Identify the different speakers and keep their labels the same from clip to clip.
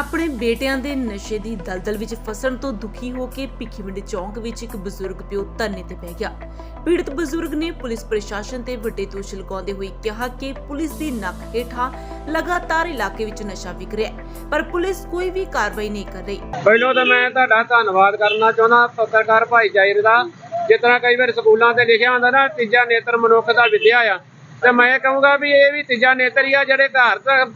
Speaker 1: ਆਪਣੇ ਬੇਟਿਆਂ ਦੇ ਨਸ਼ੇ ਦੀ ਦਲਦਲ ਵਿੱਚ ਫਸਣ ਤੋਂ ਦੁਖੀ ਹੋ ਕੇ ਭਿੱਖੀਵਿੰਡ ਚੌਂਕ ਵਿੱਚ ਇੱਕ ਬਜ਼ੁਰਗ ਪਿਓ ਧਰਨੇ ਤੇ ਬਹਿ ਗਿਆ। ਪੀੜਤ ਬਜ਼ੁਰਗ ਨੇ ਪੁਲਿਸ ਪ੍ਰਸ਼ਾਸਨ ਤੇ ਵੱਡੇ ਦੋਸ਼ ਲਗਾਉਂਦੇ ਹੋਏ ਕਿਹਾ ਕਿ ਪੁਲਿਸ ਦੀ ਨੱਕ ਹੇਠਾਂ ਲਗਾਤਾਰ ਇਲਾਕੇ ਵਿੱਚ ਨਸ਼ਾ ਵਿਕ ਰਿਹਾ ਹੈ, ਪਰ ਪੁਲਿਸ ਕੋਈ ਵੀ ਕਾਰਵਾਈ ਨਹੀਂ ਕਰ ਰਹੀ।
Speaker 2: ਪਹਿਲਾਂ ਤਾਂ ਮੈਂ ਤੁਹਾਡਾ ਧੰਨਵਾਦ ਕਰਨਾ ਚਾਹੁੰਦਾ, ਪੱਤਰਕਾਰ ਭਾਈਚਾਰੇ ਦਾ। ਜਿਸ ਤਰ੍ਹਾਂ ਕਈ ਵਾਰ ਸਕੂਲਾਂ ਤੇ ਲਿਖਿਆ ਹੁੰਦਾ ਨਾ, ਤੀਜਾ ਨੇਤਰ ਮਨੁੱਖ ਦਾ ਵਿਦਿਆ ਆ। ਤੇ ਮੈਂ ਕਹੂੰਗਾ ਵੀ ਇਹ ਵੀ ਤੀਜਾ ਨੇਤਰ ਹੀ ਆ ਜਿਹੜੇ ਘਰ ਤੱਕ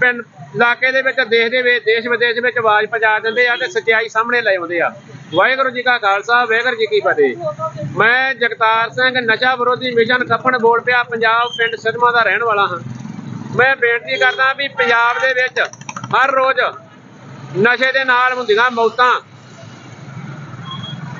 Speaker 2: ਪਿੰਡ ਇਲਾਕੇ ਦੇ ਵਿੱਚ ਦੇਸ਼ ਦੇ ਵਿੱਚ ਦੇਸ਼ ਵਿਦੇਸ਼ ਵਿੱਚ ਆਵਾਜ਼ ਪਹੁੰਚਾ ਦਿੰਦੇ ਆ ਤੇ ਸੱਚਾਈ ਸਾਹਮਣੇ ਲੈ ਆਉਂਦੇ ਆ। ਵਾਹਿਗੁਰੂ ਜੀ ਕਾ ਖਾਲਸਾ, ਵਾਹਿਗੁਰੂ ਜੀ ਕੀ ਫਤਿਹ। ਮੈਂ ਜਗਤਾਰ ਸਿੰਘ, ਨਸ਼ਾ ਵਿਰੋਧੀ ਮਿਸ਼ਨ ਖੱਪਣ ਬੋਲ ਪਿਆ, ਪੰਜਾਬ ਪਿੰਡ ਸਿਧਮਾ ਦਾ ਰਹਿਣ ਵਾਲਾ ਹਾਂ। ਮੈਂ ਬੇਨਤੀ ਕਰਦਾ ਵੀ ਪੰਜਾਬ ਦੇ ਵਿੱਚ ਹਰ ਰੋਜ਼ ਨਸ਼ੇ ਦੇ ਨਾਲ ਹੁੰਦੀਆਂ ਮੌਤਾਂ।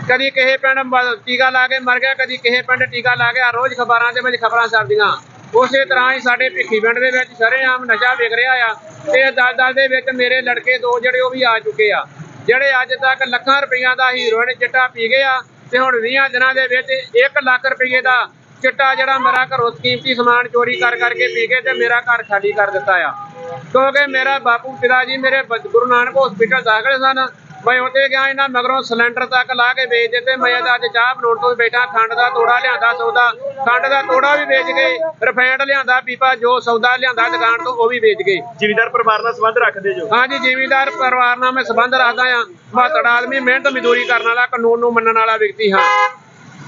Speaker 2: ਕਦੀ ਕਿਸੇ ਪਿੰਡ ਟੀਕਾ ਲਾ ਕੇ ਮਰ ਗਿਆ, ਕਦੀ ਕਿਸੇ ਪਿੰਡ ਟੀਕਾ ਲਾ ਕੇ ਰੋਜ਼ ਖਬਰਾਂ ਦੇ ਵਿੱਚ ਖਬਰਾਂ ਛਪਦੀਆਂ। ਉਸੇ ਤਰ੍ਹਾਂ ਹੀ ਸਾਡੇ ਭਿੱਖੀ ਪਿੰਡ ਦੇ ਵਿੱਚ ਸ਼ਰੇਆਮ ਨਸ਼ਾ ਵਿਕ ਰਿਹਾ ਆ ਤੇ ਦਲ-ਦਲ ਦੇ ਵਿੱਚ ਮੇਰੇ ਲੜਕੇ ਦੋ ਜਿਹੜੇ ਉਹ ਵੀ ਆ ਚੁੱਕੇ ਆ। ਜਿਹੜੇ ਅੱਜ ਤੱਕ ਲੱਖਾਂ ਰੁਪਈਆਂ ਦਾ ਹੀਰੋਇਨ ਚਿੱਟਾ ਪੀ ਗਏ ਆ ਤੇ ਹੁਣ 20 ਦਿਨਾਂ ਦੇ ਵਿੱਚ 1 ਲੱਖ ਰੁਪਈਏ ਦਾ ਚਿੱਟਾ ਜਿਹੜਾ ਮੇਰਾ ਘਰੋਂ ਕੀਮਤੀ ਸਮਾਨ ਚੋਰੀ ਕਰ ਕਰਕੇ ਪੀ ਕੇ ਤੇ ਮੇਰਾ ਘਰ ਖਾਲੀ ਕਰ ਦਿੱਤਾ ਆ। ਕਿਉਂਕਿ ਮੇਰਾ ਬਾਪੂ, ਪਿਤਾ ਜੀ ਮੇਰੇ ਗੁਰੂ ਨਾਨਕ ਹਸਪੀਟਲ ਦਾਖਲ ਸਨ ਮੈਂ ਉੱਥੇ ਗਿਆ ਇਹਨਾਂ ਮਗਰੋਂ ਸਿਲੰਡਰ ਤੱਕ ਲਾ ਕੇ ਵੇਚ ਦਿੱਤੇ। ਮੈਂ ਤਾਂ ਅੱਜ ਚਾਹ ਬਣਾਉਣ ਤੋਂ ਬੈਠਾ ਖੰਡ ਦਾ ਤੋੜਾ ਲਿਆਂਦਾ ਸੌਦਾ। ਖੰਡ ਦਾ ਤੋੜਾ ਵੀ ਵੇਚ ਗਏ ਰਿਫਾਈਂਡ ਲਿਆਂਦਾ ਪੀਪਾ ਜੋ ਸੌਦਾ ਲਿਆਂਦਾ ਦੁਕਾਨ ਤੋਂ ਉਹ ਵੀ ਵੇਚ ਗਏ।
Speaker 3: ਜ਼ਿਮੀਦਾਰ ਪਰਿਵਾਰ ਨਾਲ ਸੰਬੰਧ ਰੱਖਦੇ ਜੋ?
Speaker 2: ਹਾਂਜੀ ਜ਼ਿਮੀਂਦਾਰ ਪਰਿਵਾਰ ਨਾਲ ਮੈਂ ਸੰਬੰਧ ਰੱਖਦਾ ਆ ਮਾਤੜ ਆਦਮੀ ਮਿਹਨਤ ਮਜ਼ਦੂਰੀ ਕਰਨ ਵਾਲਾ ਕਾਨੂੰਨ ਨੂੰ ਮੰਨਣ ਵਾਲਾ ਵਿਅਕਤੀ ਹਾਂ।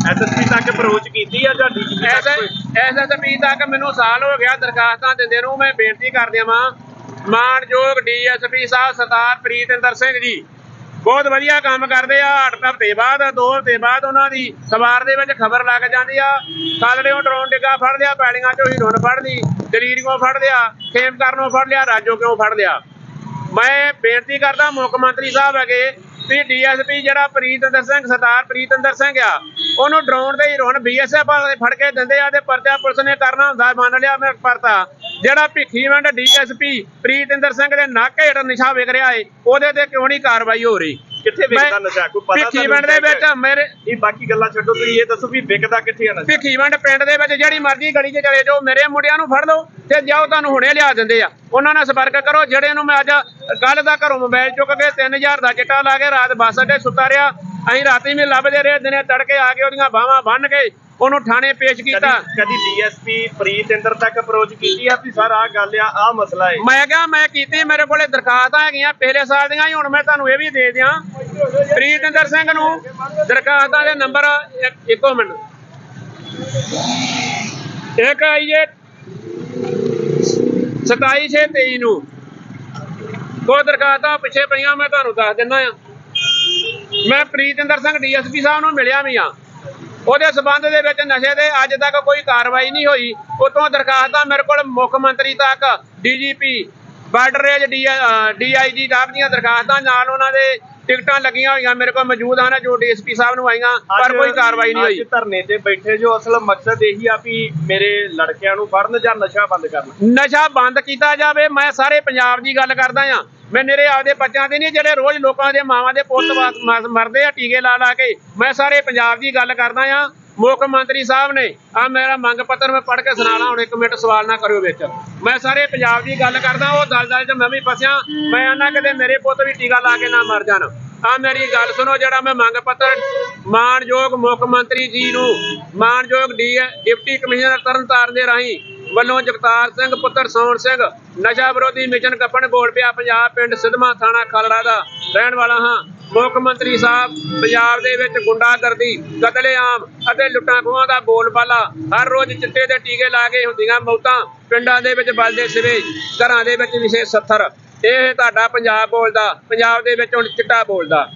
Speaker 3: ਐਸਐਸਪੀ ਤੱਕ ਅਪਰੋਚ ਕੀਤੀ ਆ ਜਾਂ ਡੀਜੀਪੀ?
Speaker 2: ਐਸਐਸਪੀ ਤੱਕ ਮੈਨੂੰ ਸਾਲ ਹੋ ਗਿਆ ਦਰਖਾਸਤਾਂ ਦਿੰਦੇ ਨੂੰ ਮੈਂ ਬੇਨਤੀ ਕਰ ਦਿਆਂ ਮਾਨਯੋਗ ਡੀਐਸਪੀ ਸਾਹਿਬ ਸਰਦਾਰ ਪ੍ਰੀਤਿੰਦਰ ਸਿੰਘ ਜੀ ਬਹੁਤ ਵਧੀਆ ਕੰਮ ਕਰਦੇ ਆ। ਅੱਠ ਹਫ਼ਤੇ ਬਾਅਦ ਦੋ ਹਫ਼ਤੇ ਬਾਅਦ ਉਹਨਾਂ ਦੀ ਸਵਾਰ ਦੇ ਵਿੱਚ ਖਬਰ ਲੱਗ ਜਾਂਦੀ ਆ। ਖਾਲੜਿਓਂ ਡਰੋਨ ਡਿੱਗਾ ਫੜ ਲਿਆ ਪੈਲੀਆਂ ਚੋਂ ਹੀਰੋਨ ਫੜ ਲਈ ਦਲੀਰੀਓਂ ਫੜ ਲਿਆ ਖੇਮ ਕਰਨੋਂ ਫੜ ਲਿਆ ਰਾਜੋ ਕਿਉਂ ਫੜ ਲਿਆ? ਮੈਂ ਬੇਨਤੀ ਕਰਦਾ ਮੁੱਖ ਮੰਤਰੀ ਸਾਹਿਬ ਹੈਗੇ ਵੀ ਡੀਐਸਪੀ ਜਿਹੜਾ ਪ੍ਰੀਤਿੰਦਰ ਸਿੰਘ ਸਰਦਾਰ ਪ੍ਰੀਤਿੰਦਰ ਸਿੰਘ ਆ ਉਹਨੂੰ ਡਰੋਨ ਦੇ ਹੀਰੋਨ ਬੀਐਸਐਫ ਵਾਲੇ ਫੜ ਕੇ ਦਿੰਦੇ ਆ ਤੇ ਪਰਚਾ ਪੁਲਿਸ ਨੇ ਕਰਨਾ ਹੁੰਦਾ ਮੰਨ ਲਿਆ ਮੈਂ ਪਰਤਾ। ਜਿਹੜਾ ਭਿੱਖੀਵੰਡ ਡੀਐਸਪੀ ਪ੍ਰੀਤਿੰਦਰ ਸਿੰਘ ਦੇ ਨੱਕ ਹੇਠ ਨਿਸ਼ਾ ਵਿਕ ਰਿਹਾ ਏ ਉਹਦੇ ਤੇ ਕਿਉਂ ਨਹੀਂ ਕਾਰਵਾਈ ਹੋ ਰਹੀ?
Speaker 3: ਕਿੱਥੇ ਵਿਕਦਾ ਨਸ਼ਾ? ਕੋਈ ਪਤਾ
Speaker 2: ਭਿੱਖੀਵੰਡ ਦੇ ਵਿੱਚ ਮੇਰੇ
Speaker 3: ਇਹ ਬਾਕੀ ਗੱਲਾਂ ਛੱਡੋ ਤੁਸੀਂ ਇਹ ਦੱਸੋ ਵੀ ਵਿਕਦਾ ਕਿੱਥੇ ਆ ਨਸ਼ਾ?
Speaker 2: ਭਿੱਖੀਵੰਡ ਪਿੰਡ ਦੇ ਵਿੱਚ ਜਿਹੜੀ ਮਰਜ਼ੀ ਗਲੀ 'ਚ ਚਲੇ ਜਾਓ ਮੇਰੇ ਮੁੰਡਿਆਂ ਨੂੰ ਫੜ ਲਓ ਤੇ ਜਾਓ ਤੁਹਾਨੂੰ ਹੁਣੇ ਲਿਆ ਦਿੰਦੇ ਆ। ਉਹਨਾਂ ਨਾਲ ਸੰਪਰਕ ਕਰੋ ਜਿਹੜੇ ਨੂੰ ਮੈਂ ਅੱਜ ਕੱਲ ਦਾ ਘਰੋਂ ਮੋਬਾਈਲ ਚੁੱਕ ਕੇ 3000 ਦਾ ਚਿੱਟਾ ਲਾ ਕੇ ਰਾਤ ਬੱਸ ਅੱਡੇ ਸੁੱਤਾ ਰਿਹਾ ਅਸੀਂ ਰਾਤੀ ਵੀ ਲੱਭਦੇ ਰਹੇ ਦਿਨੇ ਤੜਕੇ ਆ ਕੇ ਉਹਦੀਆਂ ਬਾਹਾਂ ਬੰਨ ਕੇ ਉਹਨੂੰ ਥਾਣੇ ਪੇਸ਼ ਕੀਤਾ।
Speaker 3: ਕਦੀ ਡੀਐਸਪੀ ਪ੍ਰੀਤਿੰਦਰ ਤੱਕ ਅਪਰੋਚ ਕੀਤੀ ਆ ਵੀ ਸਰ ਆਹ ਗੱਲ ਆ ਆਹ ਮਸਲਾ ਹੈ
Speaker 2: ਮੈਂ ਕਿਹਾ ਮੈਂ ਕੀਤੀ ਮੇਰੇ ਕੋਲੇ ਦਰਖਾਸਤਾਂ ਹੈਗੀਆਂ ਪਹਿਲੇ ਸਾਲ ਦੀਆਂ ਹੀ ਹੁਣ ਮੈਂ ਤੁਹਾਨੂੰ ਇਹ ਵੀ ਦੇ ਦਿਆਂ। ਪ੍ਰੀਤਿੰਦਰ ਸਿੰਘ ਨੂੰ ਦਰਖਾਸਤਾਂ ਦੇ ਨੰਬਰ ਇੱਕ- ਮਿੰਟ। ਇੱਕ ਆਈਏ 27623 ਨੂੰ। ਉਹ ਦਰਖਾਸਤਾਂ ਪਿੱਛੇ ਪਈਆਂ ਮੈਂ ਤੁਹਾਨੂੰ ਦੱਸ ਦਿੰਦਾ ਆ ਮੈਂ ਪ੍ਰੀਤਿੰਦਰ ਸਿੰਘ ਡੀਐਸਪੀ ਸਾਹਿਬ ਨੂੰ ਮਿਲਿਆ ਵੀ ਆ। ਉਹਦੇ ਸਬੰਧ ਦੇ ਵਿੱਚ ਨਸ਼ੇ ਦੇ ਅੱਜ ਤੱਕ ਕੋਈ ਕਾਰਵਾਈ ਨਹੀਂ ਹੋਈ। ਉਤੋਂ ਦਰਖਾਸਤਾਂ ਮੇਰੇ ਕੋਲ ਮੁੱਖ ਮੰਤਰੀ ਤੱਕ ਡੀਜੀਪੀ ਬਾਰਡਰ ਰੇਂਜ ਡੀਆਈਜੀ ਸਾਹਿਬ ਦੀਆਂ ਦਰਖਾਸਤਾਂ ਨਾਲ ਉਹਨਾਂ ਦੇ ਟਿਕਟਾਂ ਲੱਗੀਆਂ ਹੋਈਆਂ ਮੇਰੇ ਕੋਲ ਮੌਜੂਦ ਹਨ ਜੋ ਡੀਐਸਪੀ ਸਾਹਿਬ ਨੂੰ ਆਈਆਂ ਪਰ ਕੋਈ ਕਾਰਵਾਈ ਨਹੀਂ ਹੋਈ।
Speaker 3: ਅੱਜ ਧਰਨੇ ਤੇ ਬੈਠੇ ਜੋ ਅਸਲ ਮਕਸਦ ਇਹੀ ਆ ਵੀ ਮੇਰੇ ਲੜਕਿਆਂ ਨੂੰ ਫੜਨ ਜਾਂ ਨਸ਼ਾ ਬੰਦ ਕਰਨ।
Speaker 2: ਨਸ਼ਾ ਬੰਦ ਕੀਤਾ ਜਾਵੇ ਮੈਂ ਸਾਰੇ ਪੰਜਾਬ ਦੀ ਗੱਲ ਕਰਦਾ ਆ। ਮੈਂ ਮੇਰੇ ਆਪਦੇ ਬੱਚਿਆਂ ਦੇ ਨਹੀਂ, ਜਿਹੜੇ ਰੋਜ਼ ਲੋਕਾਂ ਦੇ ਮਾਵਾਂ ਦੇ ਪੁੱਤ ਮਰਦੇ ਆ ਟੀਕੇ ਲਾ ਲਾ ਕੇ, ਮੈਂ ਸਾਰੇ ਪੰਜਾਬ ਦੀ ਗੱਲ ਕਰਦਾ ਆ ਮੁੱਖ ਮੰਤਰੀ ਸਾਹਿਬ ਨੇ ਆ ਮੇਰਾ ਮੰਗ ਪੱਤਰ ਮੈਂ ਪੜ੍ਹ ਕੇ ਸੁਣਾਣਾ ਹੁਣ ਇੱਕ ਮਿੰਟ ਸਵਾਲ ਨਾ ਕਰਿਓ ਵਿੱਚ। ਮੈਂ ਸਾਰੇ ਪੰਜਾਬ ਦੀ ਗੱਲ ਕਰਦਾ, ਉਹ ਦਲਦਲ 'ਚ ਮੈਂ ਵੀ ਫਸਿਆ, ਮੈਂ ਆਨਾ ਕਿਤੇ ਮੇਰੇ ਪੁੱਤ ਵੀ ਟੀਕਾ ਲਾ ਕੇ ਨਾ ਮਰ ਜਾਣ। ਆ ਮੇਰੀ ਗੱਲ ਸੁਣੋ, ਜਿਹੜਾ ਮੈਂ ਮੰਗ ਪੱਤਰ ਮਾਨਯੋਗ ਮੁੱਖ ਮੰਤਰੀ ਜੀ ਨੂੰ, ਮਾਨਯੋਗ ਡੀ ਡਿਪਟੀ ਕਮਿਸ਼ਨਰ ਤਰਨਤਾਰਨ ਦੇ ਰਾਹੀਂ ਵੱਲੋਂ ਜਗਤਾਰ ਸਿੰਘ, ਪੁੱਤਰ ਸੋਹਣ ਸਿੰਘ, ਨਸ਼ਾ ਵਿਰੋਧੀ ਮਿਸ਼ਨ ਕੱਪਣ ਬੋਲ ਪੰਜਾਬ ਪਿੰਡ ਸਿਧਮਾ ਥਾਣਾ ਖਲੜਾ ਦਾ। ਰਹਿਣ ਵਾਲਾ ਹਾਂ, ਮੁੱਖ ਮੰਤਰੀ ਸਾਹਿਬ, ਪੰਜਾਬ ਦੇ ਵਿੱਚ ਗੁੰਡਾਗਰਦੀ, ਕਤਲੇਆਮ ਅਤੇ ਲੁੱਟਾਂ ਖੋਹਾਂ ਦਾ ਬੋਲਬਾਲਾ। ਹਰ ਰੋਜ਼ ਚਿੱਟੇ ਦੇ ਟੀਕੇ ਲਾ ਕੇ ਹੁੰਦੀਆਂ ਮੌਤਾਂ, ਪਿੰਡਾਂ ਦੇ ਵਿੱਚ ਬਲਦੇ ਸਿਵੇ, ਘਰਾਂ ਦੇ ਵਿੱਚ ਵਿਸ਼ੇ 70 ਇਹ ਤੁਹਾਡਾ ਪੰਜਾਬ ਬੋਲਦਾ, ਪੰਜਾਬ ਦੇ ਵਿੱਚ ਹੁਣ ਚਿੱਟਾ ਬੋਲਦਾ।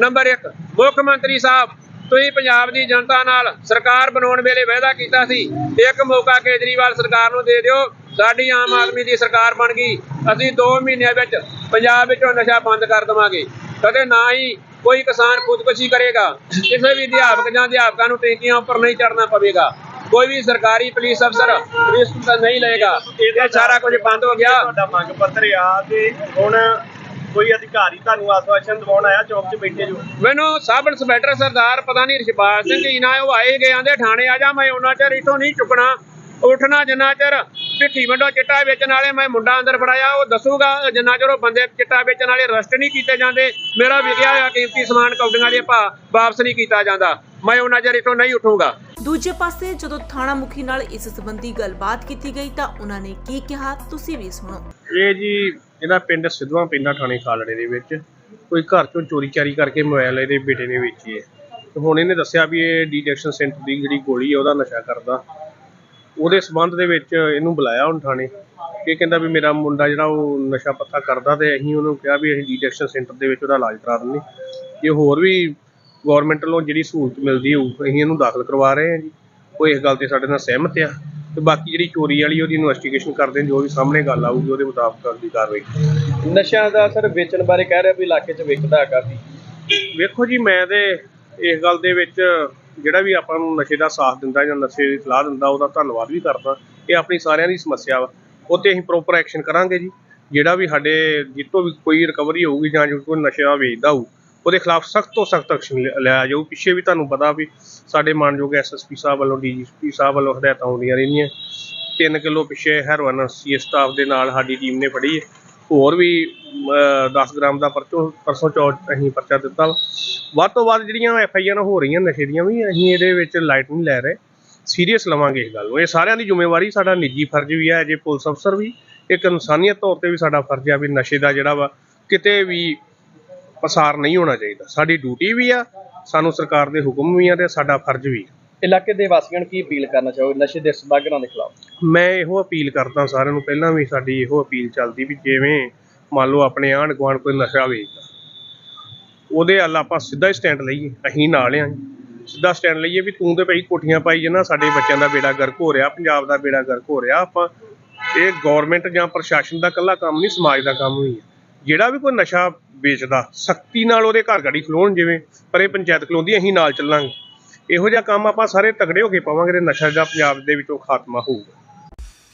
Speaker 2: ਨੰਬਰ 1 ਮੁੱਖ ਮੰਤਰੀ ਸਾਹਿਬ ਤੁਸੀਂ ਪੰਜਾਬ ਦੀ ਜਨਤਾ ਨਾਲ ਸਰਕਾਰ ਬਣਾਉਣ ਵੇਲੇ ਵਾਅਦਾ ਕੀਤਾ ਸੀ, ਇੱਕ ਮੌਕਾ ਕੇਜਰੀਵਾਲ ਸਰਕਾਰ ਨੂੰ ਦੇ ਦਿਓ, ਸਾਡੀ ਆਮ ਆਦਮੀ ਦੀ ਸਰਕਾਰ ਬਣ ਗਈ, ਅਸੀਂ 2 ਮਹੀਨਿਆਂ ਵਿੱਚ ਪੰਜਾਬ ਵਿੱਚੋਂ ਨਸ਼ਾ ਬੰਦ ਕਰ ਦੇਵਾਂਗੇ। ਕਦੇ ਨਾ ਹੀ ਕੋਈ ਕਿਸਾਨ ਖੁਦਕੁਸ਼ੀ ਕਰੇਗਾ, ਕਿਸੇ ਵੀ ਅਧਿਆਪਕ ਜਾਂ ਅਧਿਆਪਕਾਂ ਨੂੰ ਟੈਂਕੀਆਂ ਉੱਪਰ ਨਹੀਂ ਚੜਨਾ ਪਵੇਗਾ। ਕੋਈ ਵੀ ਸਰਕਾਰੀ ਪੁਲਿਸ ਅਫਸਰ ਰਿਸਕ ਨਹੀਂ ਲਏਗਾ। ਇਹ ਸਾਰਾ ਕੁਝ ਬੰਦ ਹੋ ਗਿਆ।
Speaker 3: ਤੁਹਾਡਾ ਮੰਗ ਪੱਤਰ ਆ ਤੇ ਹੁਣ ਕੋਈ ਅਧਿਕਾਰੀ ਤੁਹਾਨੂੰ ਆਸਵਾਸ਼ਨ ਦਿਵਾਉਣ ਆਇਆ ਚੌਕ 'ਚ ਬੈਠੇ ਜੋ?
Speaker 2: ਮੈਨੂੰ ਸਬ ਇੰਸਪੈਕਟਰ ਸਰਦਾਰ ਪਤਾ ਨਹੀਂ ਰਿਸ਼ਪਾਲ ਸਿੰਘ ਜੀ ਨਾ ਉਹ ਆਏ ਗਏ ਆਂਦੇ ਥਾਣੇ ਆ ਜਾ ਮੈਂ ਉਹਨਾਂ ਚਿਰ ਇਥੋਂ ਨਹੀਂ ਚੁੱਕਣਾ। ਉੱਠਣਾ ਜਿੰਨਾ ਚਿਰ ਭਿੱਠੀ ਵੰਡੋ ਚਿੱਟਾ ਵੇਚਣ ਵਾਲੇ ਮੈਂ ਮੁੰਡਾ ਅੰਦਰ ਫੜਾਇਆ ਉਹ ਦੱਸੂਗਾ ਜਿੰਨਾ ਚਿਰ ਉਹ ਬੰਦੇ ਚਿੱਟਾ ਵੇਚਣ ਵਾਲੇ ਅਰੈਸਟ ਨਹੀਂ ਕੀਤੇ ਜਾਂਦੇ। ਮੇਰਾ ਵਿਕਿਆ ਹੋਇਆ ਕੀਮਤੀ ਸਮਾਨ ਕੌਡੀਆਂ ਦੇ ਭਾ ਵਾਪਸ ਨਹੀਂ ਕੀਤਾ ਜਾਂਦਾ। ਮੈਂ ਉਹਨਾਂ ਚਿਰ ਇਥੋਂ ਨਹੀਂ ਉੱਠੂਗਾ।
Speaker 1: ਦੂਜੇ ਪਾਸੇ ਜਦੋਂ ਥਾਣਾ ਮੁਖੀ ਨਾਲ ਇਸ ਸੰਬੰਧੀ ਗੱਲਬਾਤ ਕੀਤੀ ਗਈ ਤਾਂ ਉਹਨਾਂ ਨੇ ਕੀ ਕਿਹਾ ਤੁਸੀਂ ਵੀ ਸੁਣੋ।
Speaker 4: ਇਹ ਜੀ ਇਹਦਾ ਪਿੰਡ ਸਿੱਧਵਾਂ ਪਿੰਡਾ ਥਾਣੇ ਖਾਲੜੇ ਦੇ ਵਿੱਚ ਕੋਈ ਘਰ ਚੋਂ ਚੋਰੀ ਚਾਰੀ ਕਰਕੇ ਮੋਬਾਈਲ ਇਹਦੇ ਬੇਟੇ ਨੇ ਵੇਚੀ ਹੈ। ਤੇ ਹੁਣ ਇਹਨੇ ਦੱਸਿਆ ਵੀ ਇਹ ਡਿਟੈਕਸ਼ਨ ਸੈਂਟਰ ਦੀ ਜਿਹੜੀ ਗੋਲੀ ਹੈ ਉਹਦਾ ਨਸ਼ਾ ਕਰਦਾ। ਉਹਦੇ ਸਬੰਧ ਦੇ ਵਿੱਚ ਇਹਨੂੰ ਬੁਲਾਇਆ ਹੁਣ ਥਾਣੇ ਇਹ ਕਹਿੰਦਾ ਵੀ ਮੇਰਾ ਮੁੰਡਾ ਜਿਹੜਾ ਉਹ ਨਸ਼ਾ ਪੱਤਾ ਕਰਦਾ ਤੇ ਅਸੀਂ ਉਹਨੂੰ ਕਿਹਾ ਵੀ ਅਸੀਂ ਡਿਟੈਕਸ਼ਨ ਸੈਂਟਰ ਦੇ ਵਿੱਚ ਉਹਦਾ ਇਲਾਜ ਕਰਾ ਦਿੰਦੇ ਜੇ ਹੋਰ ਵੀ ਗਵਰਨਮੈਂਟ ਵੱਲੋਂ ਜਿਹੜੀ ਸਹੂਲਤ ਮਿਲਦੀ ਹੋਊ, ਅਸੀਂ ਇਹਨੂੰ ਦਾਖਲ ਕਰਵਾ ਰਹੇ ਹਾਂ ਜੀ। ਉਹ ਇਸ ਗੱਲ ਤੇ ਸਾਡੇ ਨਾਲ ਸਹਿਮਤ ਆ। ਤੇ ਬਾਕੀ ਜਿਹੜੀ ਚੋਰੀ ਵਾਲੀ ਉਹਦੀ ਇਨਵੈਸਟੀਗੇਸ਼ਨ ਕਰਦੇ ਜੋ ਵੀ ਸਾਹਮਣੇ ਗੱਲ ਆਊਗੀ ਉਹਦੇ ਮੁਤਾਬਕ ਅਗਲੀ ਕਾਰਵਾਈ
Speaker 5: ਨਸ਼ਿਆਂ ਦਾ ਸਰ ਵੇਚਣ ਬਾਰੇ ਕਹਿ ਰਿਹਾ ਵੀ ਇਲਾਕੇ 'ਚ ਵਿਕਦਾ ਹੈ ਕਾਫੀ
Speaker 4: ਵੇਖੋ ਜੀ ਮੈਂ ਤੇ ਇਸ ਗੱਲ ਦੇ ਵਿੱਚ ਜਿਹੜਾ ਵੀ ਆਪਾਂ ਨੂੰ ਨਸ਼ੇ ਦਾ ਸਾਥ ਦਿੰਦਾ ਜਾਂ ਨਸ਼ੇ ਦੀ ਸਲਾਹ ਦਿੰਦਾ ਉਹਦਾ ਧੰਨਵਾਦ ਵੀ ਕਰਦਾ। ਇਹ ਆਪਣੀ ਸਾਰਿਆਂ ਦੀ ਸਮੱਸਿਆ ਵਾ। ਉਹ ਤੇ ਅਸੀਂ ਪ੍ਰੋਪਰ ਐਕਸ਼ਨ ਕਰਾਂਗੇ ਜੀ। ਜਿਹੜਾ ਵੀ ਸਾਡੇ ਜਿੱਤੋਂ ਵੀ ਕੋਈ ਰਿਕਵਰੀ ਹੋਊਗੀ ਜਾਂ ਜੋ ਕੋਈ ਨਸ਼ਾ ਵੇਚਦਾ ਹੋਊ ਉਹਦੇ ਖਿਲਾਫ ਸਖਤ ਤੋਂ ਸਖਤ ਐਕਸ਼ਨ ਲਿਆ ਜਾਊ। ਪਿੱਛੇ ਵੀ ਤੁਹਾਨੂੰ ਪਤਾ ਵੀ ਸਾਡੇ ਮਾਨਯੋਗ ਐਸਐਸਪੀ ਸਾਹਿਬ ਵੱਲੋਂ ਡੀਜੀਪੀ ਸਾਹਿਬ ਵੱਲੋਂ ਹਦਾਇਤਾਂ ਆਉਂਦੀਆਂ ਰਹਿੰਦੀਆਂ 3 ਕਿਲੋ ਪਿੱਛੇ ਹੈਰੋਇਨ ਸੀ ਸਟਾਫ ਦੇ ਨਾਲ ਸਾਡੀ ਟੀਮ ਨੇ ਫੜੀ। ਹੈ ਹੋਰ ਵੀ 10 ਗ੍ਰਾਮ ਦਾ ਪਰਚੋ ਪਰਸੋਂ ਚੌਥ ਅਸੀਂ ਪਰਚਾ ਦਿੱਤਾ। ਵੱਧ ਤੋਂ ਵੱਧ ਜਿਹੜੀਆਂ ਐਫ ਆਈ ਆਰ ਹੋ ਰਹੀਆਂ, ਨਸ਼ੇ ਦੀਆਂ ਵੀ, ਅਸੀਂ ਇਹਦੇ ਵਿੱਚ ਲਾਈਟ ਨਹੀਂ ਲੈ ਰਹੇ। ਸੀਰੀਅਸ ਲਵਾਂਗੇ ਇਸ ਗੱਲ ਨੂੰ। ਇਹ ਸਾਰਿਆਂ ਦੀ ਜ਼ਿੰਮੇਵਾਰੀ ਸਾਡਾ ਨਿੱਜੀ ਫਰਜ਼ ਵੀ ਹੈ ਜੇ ਪੁਲਿਸ ਅਫਸਰ ਵੀ। ਇੱਕ ਇਨਸਾਨੀਅਤ ਤੌਰ ਤੇ ਵੀ ਸਾਡਾ ਫਰਜ਼ ਆ ਵੀ ਨਸ਼ੇ ਦਾ ਜਿਹੜਾ ਵਾ, ਕਿਤੇ ਵੀ ਪਸਾਰ ਨਹੀਂ ਹੋਣਾ ਚਾਹੀਦਾ। ਸਾਡੀ ਡਿਊਟੀ ਵੀ ਆ ਸਾਨੂੰ ਸਰਕਾਰ ਦੇ ਹੁਕਮ ਵੀ ਆ ਤੇ ਸਾਡਾ ਫਰਜ਼ ਵੀ ਆ।
Speaker 5: ਇਲਾਕੇ ਦੇ ਵਾਸੀਆਂ ਨੂੰ ਕੀ ਅਪੀਲ ਕਰਨਾ ਚਾਹੋਗੇ? ਨਸ਼ੇ ਦੇ ਸਦਾਗਰਾਂ ਦੇ ਖਿਲਾਫ।
Speaker 4: ਮੈਂ ਇਹੋ ਅਪੀਲ ਕਰਦਾ ਸਾਰਿਆਂ ਨੂੰ ਪਹਿਲਾਂ ਵੀ ਸਾਡੀ ਇਹੋ ਅਪੀਲ ਚੱਲਦੀ ਵੀ ਜਿਵੇਂ ਮੰਨ ਲਓ ਆਪਣੇ ਆਂਢ ਗੁਆਂਢ ਕੋਈ ਨਸ਼ਾ ਵੇਚਦਾ ਉਹਦੇ ਹੱਲ ਆਪਾਂ ਸਿੱਧਾ ਹੀ ਸਟੈਂਡ ਲਈਏ ਅਸੀਂ ਨਾਲ ਆਂ ਸਿੱਧਾ ਸਟੈਂਡ ਲਈਏ ਵੀ ਤੂੰ ਤੇ ਭਾਈ ਕੋਠੀਆਂ ਪਾਈ ਜਨਾ ਸਾਡੇ ਬੱਚਿਆਂ ਦਾ ਬੇੜਾ ਗਰਕ ਹੋ ਰਿਹਾ ਪੰਜਾਬ ਦਾ ਬੇੜਾ ਗਰਕ ਹੋ ਰਿਹਾ ਆਪਾਂ ਇਹ ਗਵਰਨਮੈਂਟ ਜਾਂ ਪ੍ਰਸ਼ਾਸਨ ਦਾ ਇਕੱਲਾ ਕੰਮ ਨਹੀਂ ਸਮਾਜ ਦਾ ਕੰਮ ਵੀ ਹੈ ਜਿਹੜਾ ਵੀ ਕੋਈ ਨਸ਼ਾ ਵੇਚਦਾ ਸਖਤੀ ਨਾਲ ਉਹਦੇ ਘਰ ਗਾੜੀ ਖਲੋਣ ਜਿਵੇਂ ਪਰ ਇਹ ਪੰਚਾਇਤ ਖਲੋਂਦੀ ਅਸੀਂ ਨਾਲ ਚੱਲਾਂਗੇ ਇਹੋ ਜਿਹਾ ਕੰਮ ਆਪਾਂ ਸਾਰੇ ਤਗੜੇ ਹੋ ਕੇ ਪਾਵਾਂਗੇ ਤੇ ਨਸ਼ਾ ਦਾ ਪੰਜਾਬ ਦੇ ਵਿੱਚੋਂ ਖਾਤਮਾ ਹੋਊਗਾ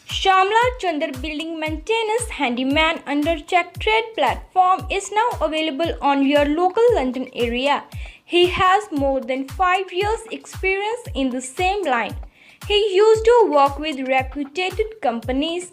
Speaker 6: Shamla Chandar Building Maintenance Handyman under Check Trade platform is now available on your local London area. He has more than 5 years experience in the same line. He used to work with reputed companies,